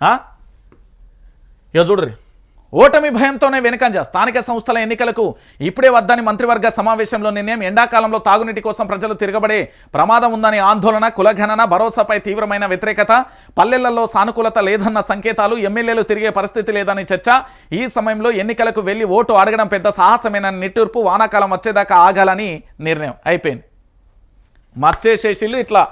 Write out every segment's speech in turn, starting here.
ఇక చూడరి ఓటమి భయంతోనే వెనుకంజ స్థానిక సంస్థల ఎన్నికలకు ఇప్పుడే వద్దని మంత్రివర్గ సమావేశంలో నిర్ణయం ఎండాకాలంలో తాగునీటి కోసం ప్రజలు తిరగబడే ప్రమాదం ఉందని ఆందోళన కులగణన భరోసాపై తీవ్రమైన వ్యతిరేకత పల్లెలలో సానుకూలత లేదన్న సంకేతాలు ఎమ్మెల్యేలు తిరిగే పరిస్థితి లేదని చర్చ. ఈ సమయంలో ఎన్నికలకు వెళ్ళి ఓటు అడగడం పెద్ద సాహసమైన నిట్టూర్పు వానాకాలం వచ్చేదాకా ఆగాలని నిర్ణయం అయిపోయింది. మర్చేసేసిళ్ళు ఇట్లా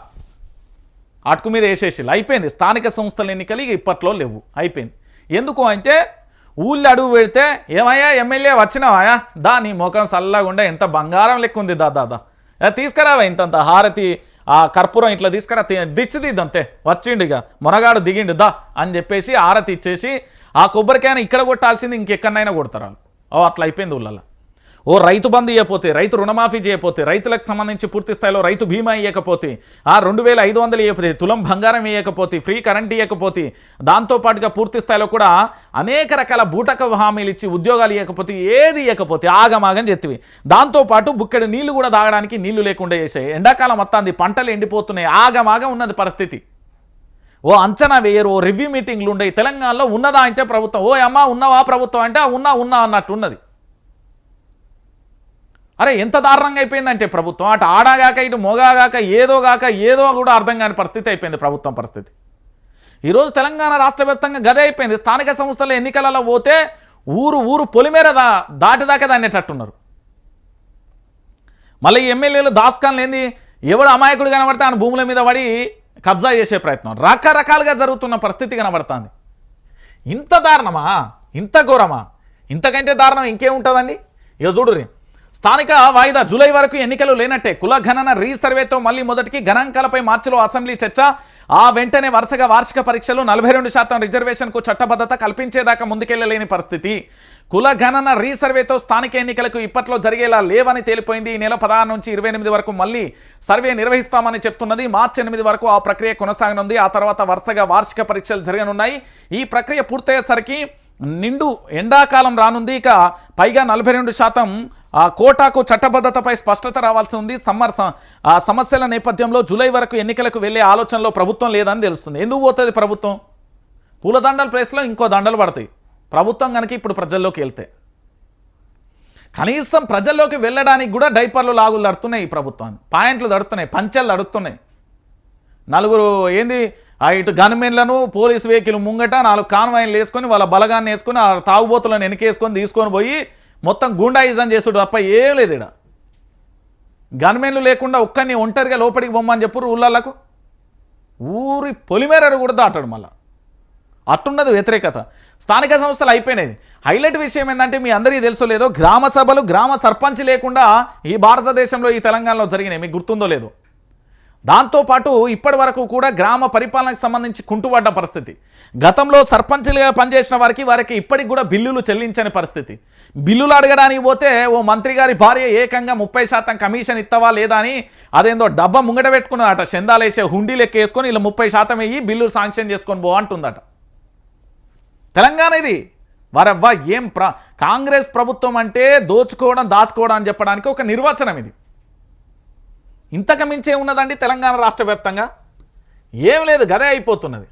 అటుకు మీద వేసేసిల్లు అయిపోయింది. స్థానిక సంస్థల ఎన్నికలు ఇక ఇప్పట్లో లేవు. అయిపోయింది. ఎందుకు అంటే ఊళ్ళో అడుగు పెడితే ఏమయ్యా ఎమ్మెల్యే వచ్చినావాయా దా నీ ముఖం చల్లగుండా ఎంత బంగారం లెక్క ఉంది దా దాదా తీసుకురావా ఇంతంత హారతి ఆ కర్పూరం ఇట్లా తీసుకురా తి- దిష్టి వచ్చిండు ఇక మునగాడు దిగిండు దా అని చెప్పేసి హారతి ఇచ్చేసి ఆ కొబ్బరికాయన ఇక్కడ కొట్టాల్సింది ఇంకెక్కడైనా కొడతారు వాళ్ళు. ఓ అట్లా అయిపోయింది ఊళ్ళల్లో. ఓ రైతు బంద్ ఇవ్వకపోతే రైతు రుణమాఫీ చేయకపోతే రైతులకు సంబంధించి పూర్తి స్థాయిలో రైతు బీమా ఇవ్వకపోతే ఆ రెండు వేల ఐదు వందలు ఇవ్వకపోతే తులం బంగారం ఇవ్వకపోతే ఫ్రీ కరెంట్ ఇవ్వకపోతే దాంతోపాటుగా పూర్తి స్థాయిలో కూడా అనేక రకాల బూటక హామీలు ఇచ్చి ఉద్యోగాలు ఇవ్వకపోతే ఏది ఇవ్వకపోతే ఆగమాగం చెత్తివి. దాంతోపాటు బుక్కెడు నీళ్ళు కూడా తాగడానికి నీళ్ళు లేకుండా చేసాయి ఎండాకాలం వస్తుంది పంటలు ఎండిపోతున్నాయి ఆగమాగం ఉన్నది పరిస్థితి. ఓ అంచనా వేయరు ఓ రివ్యూ మీటింగ్లు ఉండయి తెలంగాణలో ఉన్నదా అంటే ప్రభుత్వం ఓ అమ్మా ఉన్నవా ప్రభుత్వం అంటే ఉన్నా ఉన్నా అన్నట్టు ఉన్నది. అరే ఎంత దారుణంగా అయిపోయిందంటే ప్రభుత్వం. అటు ఆడాగాక ఇటు మొగాగాక ఏదో గాక ఏదో కూడా అర్థం కాని పరిస్థితి అయిపోయింది ప్రభుత్వం పరిస్థితి. ఈరోజు తెలంగాణ రాష్ట్ర వ్యాప్తంగా గదే అయిపోయింది. స్థానిక సంస్థల ఎన్నికలలో పోతే ఊరు ఊరు పొలిమేర దా దాటిదాకా దాన్నేటట్టున్నారు మళ్ళీ ఎమ్మెల్యేలు దాస్కాన్లు ఏంది? ఎవడు అమాయకుడు కనబడితే ఆయన భూముల మీద పడి కబ్జా చేసే ప్రయత్నం. రకరకాలుగా జరుగుతున్న పరిస్థితి కనబడుతుంది. ఇంత దారుణమా? ఇంత ఘోరమా? ఇంతకంటే దారుణం ఇంకేముంటుందండి? ఇక చూడురి స్థానిక వాయిదా జూలై వరకు ఎన్నికలు లేనట్టే కుల గణన రీసర్వేతో మళ్ళీ మొదటికి గణాంకాలపై మార్చిలో అసెంబ్లీ చర్చ. ఆ వెంటనే వరుసగా వార్షిక పరీక్షలు నలభై రెండు శాతం రిజర్వేషన్కు చట్టబద్ధత కల్పించేదాకా ముందుకెళ్ళలేని పరిస్థితి. కుల గణన రీసర్వేతో స్థానిక ఎన్నికలకు ఇప్పట్లో జరిగేలా లేవని తేలిపోయింది. ఈ నెల పదహారు నుంచి ఇరవై ఎనిమిది వరకు మళ్ళీ సర్వే నిర్వహిస్తామని చెప్తున్నది. మార్చి ఎనిమిది వరకు ఆ ప్రక్రియ కొనసాగనుంది. ఆ తర్వాత వరుసగా వార్షిక పరీక్షలు జరగనున్నాయి. ఈ ప్రక్రియ పూర్తయ్యేసరికి నిండు ఎండాకాలం రానుంది. ఇక పైగా నలభై రెండు శాతం కోటాకు చట్టబద్ధతపై స్పష్టత రావాల్సి ఉంది. సమ్మర్ స- ఆ సమస్యల నేపథ్యంలో జూలై వరకు ఎన్నికలకు వెళ్ళే ఆలోచనలో ప్రభుత్వం లేదని తెలుస్తుంది. ఎందుకు పోతుంది ప్రభుత్వం? పూలదండల ప్లేస్లో ఇంకో దండలు పడతాయి. ప్రభుత్వం కనుక ఇప్పుడు ప్రజల్లోకి వెళ్తే. కనీసం ప్రజల్లోకి వెళ్ళడానికి కూడా డైపర్లు లాగులు దడుతున్నాయి ఈ ప్రభుత్వాన్ని పాయింట్లు దడుతున్నాయి పంచెలు దడుతున్నాయి నలుగురు ఏంది ఆ ఇటు గన్మెన్లను పోలీస్ వెహికల్ ముంగట నాలుగు కాన్వాయిన్లు వేసుకొని వాళ్ళ బలగాన్ని వేసుకొని ఆ తాగుబోతులను వెనకేసుకొని తీసుకొని పోయి మొత్తం గూండాయిజం చేసుడు తప్ప ఏం లేదు ఇక్కడ గన్మెన్లు లేకుండా ఒక్కరిని ఒంటరిగా లోపలికి బొమ్మని చెప్పు ఊళ్ళకు ఊరి పొలిమేరరు కూడా దాటాడు మళ్ళా. అట్టున్నది వ్యతిరేకత. స్థానిక సంస్థలు అయిపోయినాయి. హైలైట్ విషయం ఏంటంటే మీ అందరికీ తెలుసో లేదో గ్రామ సభలు గ్రామ సర్పంచ్ లేకుండా ఈ భారతదేశంలో ఈ తెలంగాణలో జరిగినాయి. మీకు గుర్తుందో లేదో. దాంతోపాటు ఇప్పటి వరకు కూడా గ్రామ పరిపాలనకు సంబంధించి కుంటుపడ్డ పరిస్థితి. గతంలో సర్పంచ్లుగా పనిచేసిన వారికి వారికి ఇప్పటికి కూడా బిల్లులు చెల్లించని పరిస్థితి. బిల్లులు అడగడానికి పోతే ఓ మంత్రి గారి భార్య ఏకంగా ముప్పై శాతం కమిషన్ ఇస్తావా లేదా అని అదేందో డబ్బా ముంగట పెట్టుకున్నదట. చందాలేసే హుండీ లెక్క వేసుకొని ఇలా ముప్పై శాతం వెయ్యి బిల్లులు శాంక్షన్ చేసుకొని పో అంటుందట. తెలంగాణ ఇది. వారవ్వ ఏం ప్ర కాంగ్రెస్ ప్రభుత్వం అంటే దోచుకోవడం దాచుకోవడం అని చెప్పడానికి ఒక నిర్వచనం ఇది. ఇంతకు మించే ఉన్నదండి తెలంగాణ రాష్ట్ర వ్యాప్తంగా? ఏం లేదు గదే అయిపోతున్నది.